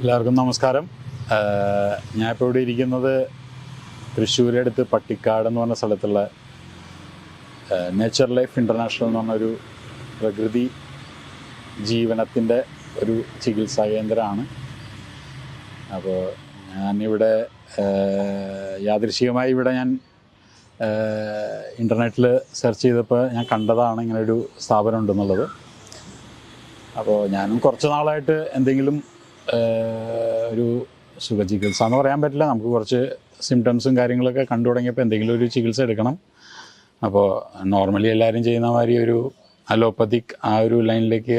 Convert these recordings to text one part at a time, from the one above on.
എല്ലാവർക്കും നമസ്കാരം. ഞാൻ ഇപ്പോൾ ഇവിടെ ഇരിക്കുന്നത് തൃശ്ശൂരടുത്ത് പട്ടിക്കാട് എന്ന് പറഞ്ഞ സ്ഥലത്തുള്ള നേച്ചർ ലൈഫ് ഇന്റർനാഷണൽ എന്ന് പറഞ്ഞൊരു പ്രകൃതി ജീവനത്തിന്റെ ഒരു ചികിത്സാ കേന്ദ്രമാണ്. അപ്പോൾ ഞാനിവിടെ യാദൃശികമായി ഇവിടെ ഞാൻ ഇന്റർനെറ്റിൽ സെർച്ച് ചെയ്തപ്പോൾ ഞാൻ കണ്ടതാണ് ഇങ്ങനെ ഒരു സ്ഥാപനം ഉണ്ടെന്നുള്ളത്. അപ്പോൾ ഞാനും കുറച്ച് നാളായിട്ട് എന്തെങ്കിലും ഒരു സുഖചികിത്സ എന്ന് പറയാൻ പറ്റില്ല. നമുക്ക് കുറച്ച് സിംറ്റംസും കാര്യങ്ങളൊക്കെ കണ്ടു തുടങ്ങിയപ്പോൾ എന്തെങ്കിലും ഒരു ചികിത്സ എടുക്കണം. അപ്പോൾ നോർമലി എല്ലാവരും ചെയ്യുന്ന മാതിരി ഒരു അലോപ്പത്തിക് ആ ഒരു ലൈനിലേക്ക്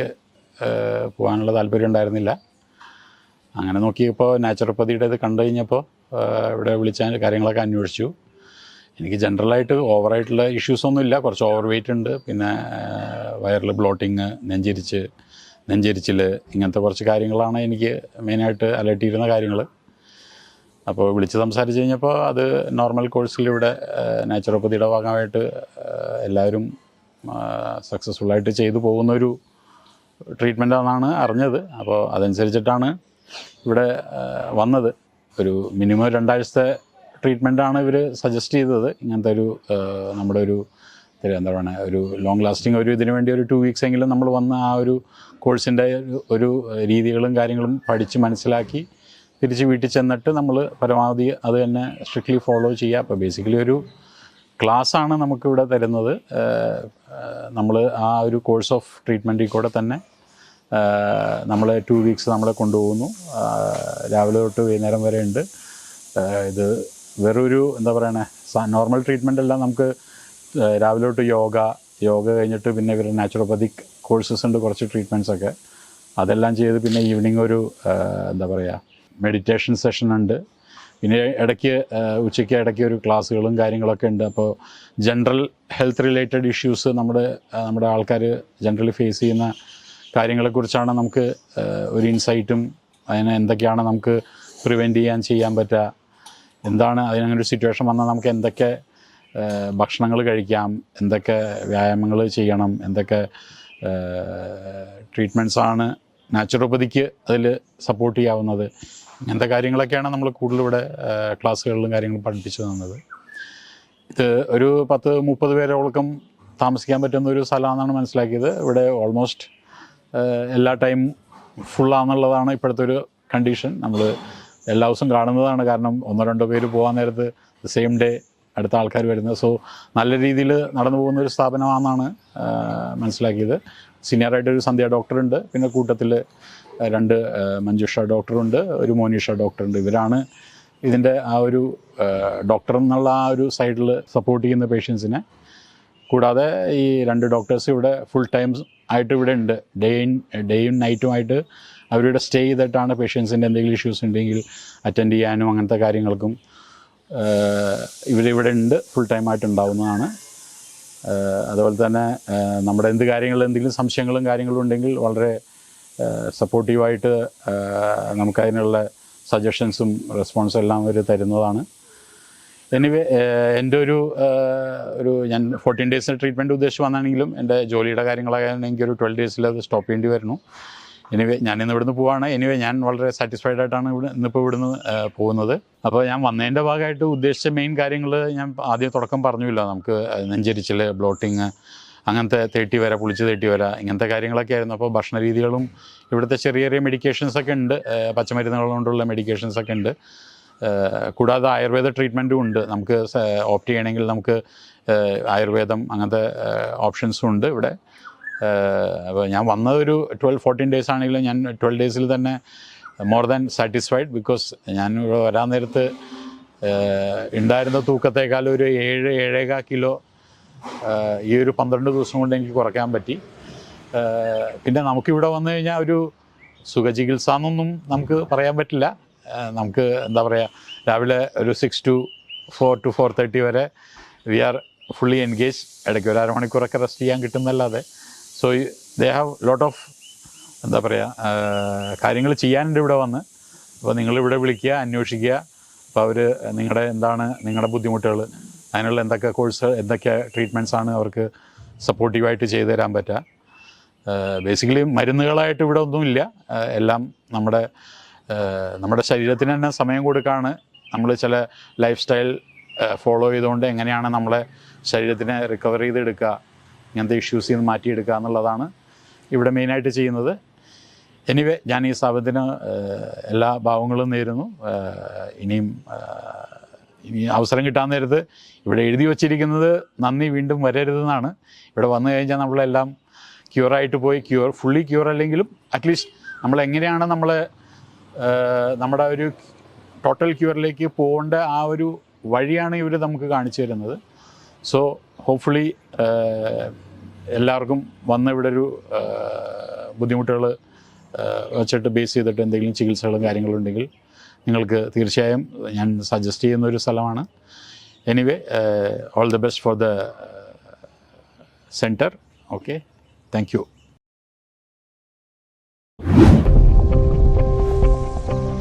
പോകാനുള്ള താല്പര്യം ഉണ്ടായിരുന്നില്ല. അങ്ങനെ നോക്കിയപ്പോൾ നാച്ചുറോപ്പതിയുടെ ഇത് കണ്ടു കഴിഞ്ഞപ്പോൾ ഇവിടെ വിളിച്ച കാര്യങ്ങളൊക്കെ അന്വേഷിച്ചു. എനിക്ക് ജനറലായിട്ട് ഓവറായിട്ടുള്ള ഇഷ്യൂസൊന്നും ഇല്ല കുറച്ച് ഓവർ വെയിറ്റ് ഉണ്ട്. പിന്നെ വയറിൽ ബ്ലോട്ടിങ് നെഞ്ചിരിച്ച് നെഞ്ചരിച്ചിൽ ഇങ്ങനത്തെ കുറച്ച് കാര്യങ്ങളാണ് എനിക്ക് മെയിനായിട്ട് അലട്ടിയിരുന്ന കാര്യങ്ങൾ അപ്പോൾ വിളിച്ച് സംസാരിച്ച് കഴിഞ്ഞപ്പോൾ അത് നോർമൽ കോഴ്സിലിവിടെ നാച്ചുറോപ്പതിയുടെ ഭാഗമായിട്ട് എല്ലാവരും സക്സസ്ഫുള്ളായിട്ട് ചെയ്തു പോകുന്നൊരു ട്രീറ്റ്മെന്റ് ആണെന്നാണ് അറിഞ്ഞത്. അപ്പോൾ അതനുസരിച്ചിട്ടാണ് ഇവിടെ വന്നത്. ഒരു മിനിമം രണ്ടാഴ്ചത്തെ ട്രീറ്റ്മെന്റാണ് ഇവർ സജസ്റ്റ് ചെയ്തത്. ഇങ്ങനത്തെ ഒരു നമ്മുടെ ഒരു എന്താ പറയുക ഒരു ലോങ് ലാസ്റ്റിംഗ് ഒരു ഇതിനു വേണ്ടി ഒരു ടു വീക്സ് എങ്കിലും നമ്മൾ വന്ന് ആ ഒരു കോഴ്സിന്റെ ഒരു രീതികളും കാര്യങ്ങളും പഠിച്ച് മനസ്സിലാക്കി തിരിച്ച് വീട്ടിൽ ചെന്നിട്ട് നമ്മൾ പരമാവധി അത് തന്നെ സ്ട്രിക്ട്ലി ഫോളോ ചെയ്യുക. അപ്പോൾ ബേസിക്കലി ഒരു ക്ലാസ്സാണ് നമുക്കിവിടെ തരുന്നത്. നമ്മൾ ആ ഒരു കോഴ്സ് ഓഫ് ട്രീറ്റ്മെന്റിൽ കൂടെ തന്നെ നമ്മൾ ടു വീക്സ് നമ്മളെ കൊണ്ടുപോകുന്നു. രാവിലെ തൊട്ട് വൈകുന്നേരം വരെ ഉണ്ട് ഇത് വെറൊരു എന്താ പറയണേ നോർമൽ ട്രീറ്റ്മെന്റ് എല്ലാം നമുക്ക് രാവിലെ തൊട്ട് യോഗ യോഗ കഴിഞ്ഞിട്ട് പിന്നെ ഇവർ നാച്ചുറോപ്പതിക് കോഴ്സസ് ഉണ്ട് കുറച്ച് ട്രീറ്റ്മെന്റ്സ് ഒക്കെ. അതെല്ലാം ചെയ്ത് പിന്നെ ഈവനിങ് ഒരു എന്താ പറയുക മെഡിറ്റേഷൻ സെഷൻ ഉണ്ട്. പിന്നെ ഇടയ്ക്ക് ഉച്ചയ്ക്ക് ഇടയ്ക്ക് ഒരു ക്ലാസ്സുകളും കാര്യങ്ങളൊക്കെ ഉണ്ട്. അപ്പോൾ ജനറൽ ഹെൽത്ത് റിലേറ്റഡ് ഇഷ്യൂസ് നമ്മുടെ നമ്മുടെ ആൾക്കാർ ജനറലി ഫേസ് ചെയ്യുന്ന കാര്യങ്ങളെക്കുറിച്ചാണ് നമുക്ക് ഒരു ഇൻസൈറ്റും അതിനെ എന്തൊക്കെയാണ് നമുക്ക് പ്രിവെന്റ് ചെയ്യാൻ ചെയ്യാൻ പറ്റുക എന്താണ് അതിനങ്ങനെ ഒരു സിറ്റുവേഷൻ വന്നാൽ നമുക്ക് എന്തൊക്കെ ഭക്ഷണങ്ങൾ കഴിക്കാം എന്തൊക്കെ വ്യായാമങ്ങൾ ചെയ്യണം എന്തൊക്കെ ട്രീറ്റ്മെന്റ്സാണ് നാച്ചുറോപ്പതിക്ക് അതിൽ സപ്പോർട്ട് ചെയ്യാവുന്നത്. ഇങ്ങനത്തെ കാര്യങ്ങളൊക്കെയാണ് നമ്മൾ കൂടുതലിവിടെ ക്ലാസ്സുകളിലും കാര്യങ്ങളും പഠിപ്പിച്ചു തന്നത്. ഇത് ഒരു പത്ത് മുപ്പത് പേരോളക്കം താമസിക്കാൻ പറ്റുന്ന ഒരു സ്ഥലമാണെന്നാണ് മനസ്സിലാക്കിയത്. ഇവിടെ ഓൾമോസ്റ്റ് എല്ലാ ടൈം ഫുള്ളാണെന്നുള്ളതാണ് ഇപ്പോഴത്തെ ഒരു കണ്ടീഷൻ നമ്മൾ എല്ലാ ദിവസവും കാണുന്നതാണ് കാരണം ഒന്നോ രണ്ടോ പേര് പോകാൻ നേരത്ത് സെയിം ഡേ അടുത്ത ആൾക്കാർ വരുന്നത്. സോ നല്ല രീതിയിൽ നടന്നു പോകുന്ന ഒരു സ്ഥാപനമാണെന്നാണ് മനസ്സിലാക്കിയത്. സീനിയറായിട്ടൊരു സന്ധ്യ ഡോക്ടറുണ്ട് പിന്നെ കൂട്ടത്തിൽ രണ്ട് മഞ്ജുഷ ഡോക്ടറുണ്ട് ഒരു മോനിഷ ഡോക്ടറുണ്ട് ഇവരാണ് ഇതിന്റെ ആ ഒരു ഡോക്ടർ എന്നുള്ള ആ ഒരു സൈഡിൽ സപ്പോർട്ട് ചെയ്യുന്ന പേഷ്യൻസിനെ കൂടാതെ ഈ രണ്ട് ഡോക്ടേഴ്സ് ഇവിടെ ഫുൾ ടൈം ആയിട്ട് ഇവിടെ ഉണ്ട്. ഡേ ഇൻ ഡേയും നൈറ്റുമായിട്ട് അവരിവിടെ സ്റ്റേ ചെയ്തിട്ടാണ് പേഷ്യൻസിന്റെ എന്തെങ്കിലും ഇഷ്യൂസ് ഉണ്ടെങ്കിൽ അറ്റൻഡ് ചെയ്യാനും അങ്ങനത്തെ കാര്യങ്ങൾക്കും ഇവരിവിടെ ഉണ്ട് ഫുൾ ടൈം ആയിട്ട് ഉണ്ടാവുന്നതാണ്. അതുപോലെ തന്നെ നമ്മുടെ എന്ത് കാര്യങ്ങൾ എന്തെങ്കിലും സംശയങ്ങളും കാര്യങ്ങളും ഉണ്ടെങ്കിൽ വളരെ സപ്പോർട്ടീവായിട്ട് നമുക്കതിനുള്ള സജഷൻസും റെസ്പോൺസും എല്ലാം അവർ തരുന്നതാണ്. എനിവേ എന്റെ ഒരു ഒരു ഞാൻ ഫോർട്ടീൻ ഡേയ്സിന് ട്രീറ്റ്മെന്റ് ഉദ്ദേശിച്ച് വന്നാണെങ്കിലും എന്റെ ജോലിയുടെ കാര്യങ്ങളായാലും എനിക്കൊരു ട്വൽവ് ഡേയ്സിൽ അത് സ്റ്റോപ്പ് ചെയ്യേണ്ടി വരുന്നു. എനിവേ ഞാൻ ഇന്ന് ഇവിടുന്ന് പോവാണ്. എനിവേ ഞാൻ വളരെ സാറ്റിസ്ഫൈഡ് ആയിട്ടാണ് ഇവിടെ ഇന്നിപ്പോൾ ഇവിടുന്ന് പോകുന്നത്. അപ്പോൾ ഞാൻ വന്നതിന്റെ ഭാഗമായിട്ട് ഉദ്ദേശിച്ച മെയിൻ കാര്യങ്ങൾ ഞാൻ ആദ്യം തുടക്കം പറഞ്ഞില്ല നമുക്ക് നെഞ്ചരിച്ചിൽ ബ്ലോട്ടിങ് അങ്ങനത്തെ തേട്ടി വര പുളിച്ച് തേട്ടി വര ഇങ്ങനത്തെ കാര്യങ്ങളൊക്കെ ആയിരുന്നു. അപ്പോൾ ഭക്ഷണ രീതികളും ഇവിടുത്തെ ചെറിയ ചെറിയ മെഡിക്കേഷൻസ് ഒക്കെ ഉണ്ട്. പച്ചമരുന്നുകൾ കൊണ്ടുള്ള മെഡിക്കേഷൻസ് ഒക്കെ ഉണ്ട്. കൂടാതെ ആയുർവേദ ട്രീറ്റ്മെന്റും ഉണ്ട്. നമുക്ക് ഓപ്റ്റ് ചെയ്യണമെങ്കിൽ നമുക്ക് ആയുർവേദം അങ്ങനത്തെ ഓപ്ഷൻസും ഉണ്ട് ഇവിടെ. അപ്പോൾ ഞാൻ വന്നത് ഒരു ട്വൽവ് ഫോർട്ടീൻ ഡേയ്സ് ആണെങ്കിലും ഞാൻ ട്വൽവ് ഡേയ്സിൽ തന്നെ മോർ ദാൻ സാറ്റിസ്ഫൈഡ് ബിക്കോസ് ഞാൻ ഇവിടെ വരാൻ നേരത്ത് ഉണ്ടായിരുന്ന തൂക്കത്തേക്കാൾ ഒരു ഏഴ് ഏഴേകാ കിലോ ഈ ഒരു പന്ത്രണ്ട് ദിവസം കൊണ്ട് എനിക്ക് കുറയ്ക്കാൻ പറ്റി. പിന്നെ നമുക്കിവിടെ വന്നു കഴിഞ്ഞാൽ ഒരു സുഖചികിത്സ എന്നൊന്നും നമുക്ക് പറയാൻ പറ്റില്ല. നമുക്ക് എന്താ പറയുക രാവിലെ ഒരു six to four to four thirty വരെ വി ആർ ഫുള്ളി എൻഗേജ് ഇടയ്ക്ക് ഒരു അരമണിക്കൂറൊക്കെ റെസ്റ്റ് ചെയ്യാൻ കിട്ടുന്നല്ലാതെ. So they have lot of എന്താ പറയുക കാര്യങ്ങൾ ചെയ്യാനുണ്ട് ഇവിടെ വന്ന്. അപ്പോൾ നിങ്ങളിവിടെ വിളിക്കുക അന്വേഷിക്കുക. അപ്പോൾ അവർ നിങ്ങളുടെ എന്താണ് നിങ്ങളുടെ ബുദ്ധിമുട്ടുകൾ അതിനുള്ള എന്തൊക്കെ കോഴ്സ് എന്തൊക്കെ ട്രീറ്റ്മെന്റ്സ് ആണ് അവർക്ക് സപ്പോർട്ടീവായിട്ട് ചെയ്തു തരാൻ പറ്റുക. ബേസിക്കലി മരുന്നുകളായിട്ട് ഇവിടെ ഒന്നുമില്ല എല്ലാം നമ്മുടെ നമ്മുടെ ശരീരത്തിന് തന്നെ സമയം കൊടുക്കാണ്. നമ്മൾ ചില ലൈഫ് സ്റ്റൈൽ ഫോളോ ചെയ്തുകൊണ്ട് എങ്ങനെയാണ് നമ്മളെ ശരീരത്തിനെ റിക്കവർ ചെയ്തെടുക്കുക. ഇങ്ങനത്തെ ഇഷ്യൂസിൽ നിന്ന് മാറ്റിയെടുക്കുക എന്നുള്ളതാണ് ഇവിടെ മെയിനായിട്ട് ചെയ്യുന്നത്. എനിവേ ഞാൻ ഈ സ്ഥാപനത്തിന് എല്ലാ ഭാവങ്ങളും നേരുന്നു. ഇനിയും ഇനി അവസരം കിട്ടാൻ നേരത്ത് ഇവിടെ എഴുതി വച്ചിരിക്കുന്നത് നന്ദി വീണ്ടും വരരുതെന്നാണ്. ഇവിടെ വന്നു കഴിഞ്ഞാൽ നമ്മളെല്ലാം ക്യൂറായിട്ട് പോയി. ക്യൂർ ഫുള്ളി ക്യൂർ അല്ലെങ്കിലും അറ്റ്ലീസ്റ്റ് നമ്മൾ എങ്ങനെയാണ് നമ്മൾ നമ്മുടെ ഒരു ടോട്ടൽ ക്യൂറിലേക്ക് പോകേണ്ട ആ ഒരു വഴിയാണ് ഇവർ നമുക്ക് കാണിച്ചു തരുന്നത്. സോ ഹോപ്പ്ഫുള്ളി എല്ലാവർക്കും വന്ന് ഇവിടെ ഒരു ബുദ്ധിമുട്ടുകൾ വെച്ചിട്ട് ബേസ് ചെയ്തിട്ട് എന്തെങ്കിലും ചികിത്സകളും കാര്യങ്ങളും ഉണ്ടെങ്കിൽ നിങ്ങൾക്ക് തീർച്ചയായും ഞാൻ സജസ്റ്റ് ചെയ്യുന്ന ഒരു സ്ഥലമാണ്. Anyway all the best for the centre okay thank you